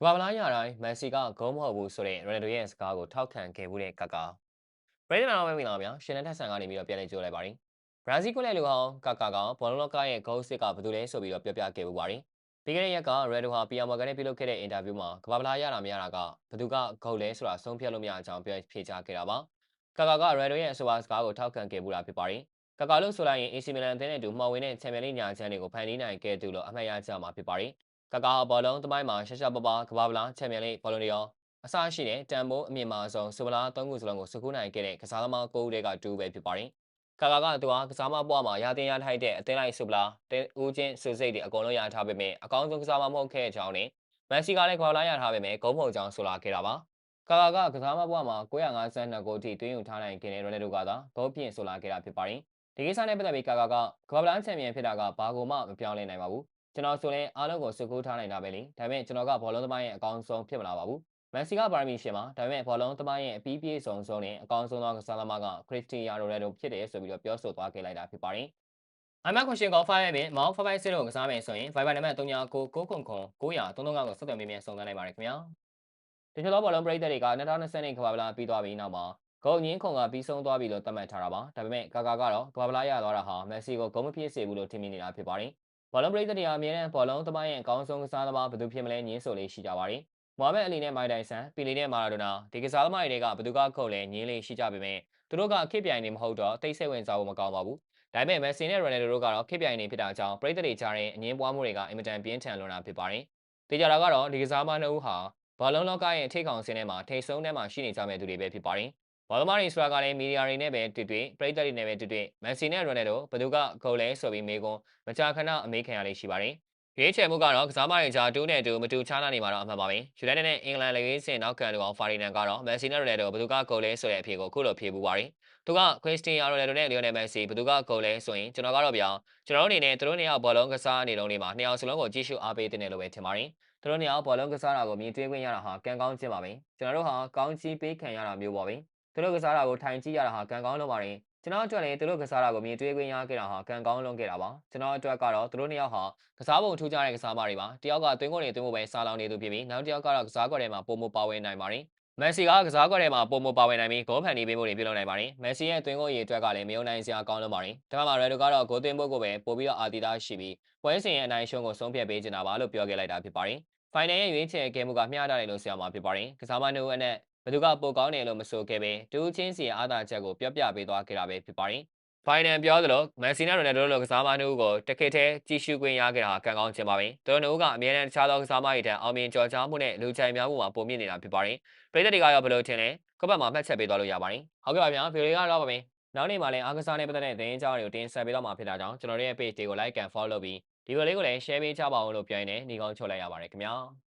ကမ္ဘာ့ဖလားရတိုင်းမက်ဆီကဂိုးမဟုတ်ဘူးဆိုတဲ့ရိုနယ်ဒိုရဲ့စကားကိုထောက်ခံခဲ့မှုတဲ့ကကာပရိသတ်များမင်္ဂလာပါဗျာရှင်နဲ့ထက်ဆန်ကနေပြီးတော့ပြန်လည်ကြိုးလိုက်ပါရင်ဘရာဇီးကွက်လက်လူဟောင်းကာကာကဘောလုံးလောကရဲ့ဂိုးစစ်ကဘယ်သူလဲဆိုပြီးတော့ပြောပြခဲ့မှုပါတယ်ပြီးခဲ့တဲ့ရက်ကရက်ဒိုဟာပီယာမော်ကန်နဲ့ပြုလုပ်ခဲ့တဲ့အင်တာဗျူးမှာကမ္ဘာ့ဖလားရတာမရတာကဘယ်သူကဂိုးလဲဆိုတာဆုံးဖြတ်လို့မရအကြောင်းပြောဖြေချခဲ့တာပါကာကာကရက်ဒိုရဲ့အဆိုပါစကားကိုထောက်ခံခဲ့မှုတာဖြစ်ပါတယ်ကာကာလို့ဆိုလိုက်ရင် AC Milan အသင်းနဲ့အတူမှော်ဝင်တဲ့ချန်ပီယံလိညာချမ်းတွေကိုဖန်တီးနိုင်ခဲ့သူလို့အမှတ်ရကြမှာဖြစ်ပါတယ် ကကာဘောလုံးသမိုင်းမှာရှက်ရှက်ပပကဘာဗလာချန်ပီယံလိဘောလုံးတွေရောအစရှိတဲ့တန်ဖိုးအမြင့်မာဆုံးစူပလာ၃ခုစလုံးကိုစကူးနိုင်ခဲ့တဲ့ကစားသမား၉ဦးတည်းကတူပဲဖြစ်ပါတယ်။ကာကာကသူဟာကစားမပွားမှာရာတင်ရထိုက်တဲ့အသင်းလိုက်စူပလာတဲဦးချင်းစူစိတ်တွေအကုန်လုံးရထားပေမဲ့အကောင်းဆုံးကစားမမဟုတ်ခဲ့ကြောင်းနဲ့မန်စီကလည်းခွာလာရထားပေမဲ့ဂုံးပုံကြောင်းဆိုလာခဲ့တာပါ။ကာကာကကစားမပွားမှာ952ဂိုးထိတွင်းယူထားနိုင်ခဲ့တဲ့ရိုနယ်ဒိုကသာဂိုးပြင်ဆိုလာခဲ့တာဖြစ်ပါတယ်။ဒီကိစ္စနဲ့ပတ်သက်ပြီးကာကာကကဘာဗလာချန်ပီယံဖြစ်တာကဘာကိုမှမပြောင်းလဲနိုင်ပါဘူး ကျွန်တော်ဆိုရင်အားလုံးကိုစုကူးထားနိုင်တာပဲလေဒါပေမဲ့ကျွန်တော်ကဘောလုံးသမားရဲ့အကောင်းဆုံးဖြစ်မလာပါဘူးမန်စီကပါရမီရှင်မှာဒါပေမဲ့ဘောလုံးသမားရဲ့အပီးပြေးဆုံးဆုံးနဲ့အကောင်းဆုံးသောကစားသမားကခရစ္စတီယာနိုရိုနယ်ဒိုဖြစ်တယ်ဆိုပြီးတော့ပြောဆိုသွားခဲ့လိုက်တာဖြစ်ပါတယ်အမကွန်ရှင်ကော5ရဲ့ပြင်မောင်55စစ်လို့ကစားမယ်ဆိုရင် Viber နံပါတ်3999ခု900 339ကိုဆက်သွယ်မိမြဲစုံစမ်းနိုင်ပါတယ်ခင်ဗျာဒီလိုဘောလုံးပရိသတ်တွေက2020နှစ်ကမ္ဘာဗလာပြီးသွားပြီးနောက်မှာဂုံငင်းခုံကပြီးဆုံးသွားပြီလို့သတ်မှတ်ထားတာပါဒါပေမဲ့ကာကာကတော့ကမ္ဘာဗလာရသွားတာဟာမက်ဆီကိုဂုံမဖြစ်စေဘူးလို့ထင်မိနေတာဖြစ်ပါတယ် ဘောလုံးပရိသတ်တွေအမြဲတမ်းဘောလုံးသမိုင်းရဲ့အကောင်းဆုံးကစားသမားဘယ်သူဖြစ်မလဲညင်းဆိုလေးရှိကြပါတယ်။မိုဟာမက်အလီနဲ့မိုင်တိုင်ဆန်ပီလီနဲ့မာရာဒိုနာဒီကစားသမားတွေကဘယ်သူကခုတ်လဲညင်းလေးရှိကြပေမဲ့သူတို့ကခစ်ပြိုင်နေမဟုတ်တော့တိတ်ဆိတ်ဝင်စားဖို့မကောင်းပါဘူး။ဒါပေမဲ့မက်ဆီနဲ့ရိုနယ်ဒိုတို့ကတော့ခစ်ပြိုင်နေဖြစ်တာကြောင့်ပရိသတ်တွေကြားတဲ့အငင်းပွားမှုတွေကအင်မတန်ပြင်းထန်လွန်တာဖြစ်ပါတယ်။တေချာတာကတော့ဒီကစားသမားနှစ်ဦးဟာဘောလုံးလောကရဲ့ထိတ်ခေါင်စင်းထဲမှာထိတ်ဆုံးထဲမှာရှိနေကြမဲ့သူတွေပဲဖြစ်ပါတယ်။ ဘောလမာရီဆိုတာကလည်းမီဒီယာတွေနဲ့ပဲတွေ့တွေ့ပရိသတ်တွေနဲ့ပဲတွေ့တွေ့မန်စီနဲ့ရိုနယ်ဒိုဘယ်သူကဂိုးလဲဆိုပြီးမေးခွန်းမကြာခဏအမေးခံရလေးရှိပါတယ်။ရွေးချယ်မှုကတော့ကစားမတွေကြားတူးနဲ့တူမတူချားလာနေမှာတော့အမှန်ပါပဲ။ယူနိုက်တက်နဲ့အင်္ဂလန်လေစင်နောက်ခံလူအောင်ဖာရီနန်ကတော့မန်စီနဲ့ရိုနယ်ဒိုဘယ်သူကဂိုးလဲဆိုတဲ့အဖြေကိုခုလိုဖြေပူပါတယ်။သူကခရစ္စတီယာနိုနယ်ဒိုနဲ့လီယိုနယ်မက်ဆီဘယ်သူကဂိုးလဲဆိုရင်ကျွန်တော်ကတော့ဗျာကျွန်တော်တို့အနေနဲ့သူတို့နှစ်ယောက်ဘောလုံးကစားနေလုံးလေးမှာနှစ်ယောက်စလုံးကိုကြည့်ရှုအားပေးတဲ့လို့ပဲထင်ပါတယ်။သူတို့နှစ်ယောက်ဘောလုံးကစားတာကိုမြင်တွေ့ခွင့်ရတာဟာကံကောင်းခြင်းပါပဲ။ကျွန်တော်တို့ဟာကောင်းချီးပေးခံရတာမျိုးပါပဲ။ သူတို့ကစားတာကိုထိုင်ကြည့်ရတာဟာကံကောင်းလုံးပါတယ်ကျွန်တော်အတွက်လည်းသူတို့ကစားတာကိုမြင်တွေ့ခွင့်ရခဲ့တာဟာကံကောင်းလုံးခဲ့တာပါကျွန်တော်အတွက်ကတော့သူတို့နှစ်ယောက်ဟာကစားပုံထူးခြားတဲ့ကစားမတွေပါတယောက်ကသွင်းကုန်တွေသွင်းဖို့ပဲစားလောင်နေသူဖြစ်ပြီးနောက်တစ်ယောက်ကတော့ကစားကွက်ထဲမှာပုံမပါဝင်နိုင်ပါတယ်မက်ဆီကကစားကွက်ထဲမှာပုံမပါဝင်နိုင်ပြီးဂိုးဖန်တီးပေးမှုတွေပြုလုပ်နိုင်ပါတယ်။မက်ဆီရဲ့သွင်းကုန်ရည်အတွက်ကလည်းမယုံနိုင်စရာကောင်းလို့ပါတယ်။ဒါမှမဟုတ်ရက်ဒိုကတော့ဂိုးသွင်းဖို့ကိုပဲပို့ပြီးတော့အာတီတာရှိပြီးပွဲစဉ်ရဲ့အနိုင်ရှုံးကိုဆုံးဖြတ်ပေးနေတာပါလို့ပြောခဲ့လိုက်တာဖြစ်ပါတယ်။ဖိုင်နယ်ရဲ့ရွေးချယ်ခဲ့မှုကမျှတတယ်လို့ဆရာမဖြစ်ပါတယ်။ကစားမနှုတ်အနဲ့ ဘသူကပိုကောင်းတယ်လို့မဆိုခဲ့ပဲတူးချင်းစီအားသာချက်ကိုပြောပြပေးသွားခဲ့တာပဲဖြစ်ပါတယ်။ဖိုင်နန်ပြောသလိုမန်စီနဲ့ရိုနယ်ဒိုလိုကစားမနှုတ်ကိုတခစ်သေးကြီးစုခွင့်ရခဲ့တာကံကောင်းခြင်းပါပဲ။သူတို့ကအမြဲတမ်းတခြားသောကစားမတွေထက်အောင်မြင်ကြော်ကြားမှုနဲ့လူချိုင်များမှုမှာပုံမြင့်နေတာဖြစ်ပါတယ်။ပြည်သက်တွေကရောဘယ်လိုထင်လဲ။ကပတ်မှာမှတ်ချက်ပေးသွားလို့ရပါတယ်။ဟုတ်ကဲ့ပါဗျာဗီဒီယိုကတော့ပါမယ်။နောက်နေ့မှာလည်းအားကစားနဲ့ပတ်သက်တဲ့သတင်းကြောင်းတွေကိုတင်ဆက်ပေးတော့မှာဖြစ်တာကြောင့်ကျွန်တော်တို့ရဲ့ page တွေကို like and follow လုပ်ပြီးဒီဗီဒီယိုလေးကိုလည်း share ပေးကြပါဦးလို့ပြောရင်းနဲ့ညီကောင်းချုပ်လိုက်ရပါတယ်ခင်ဗျာ။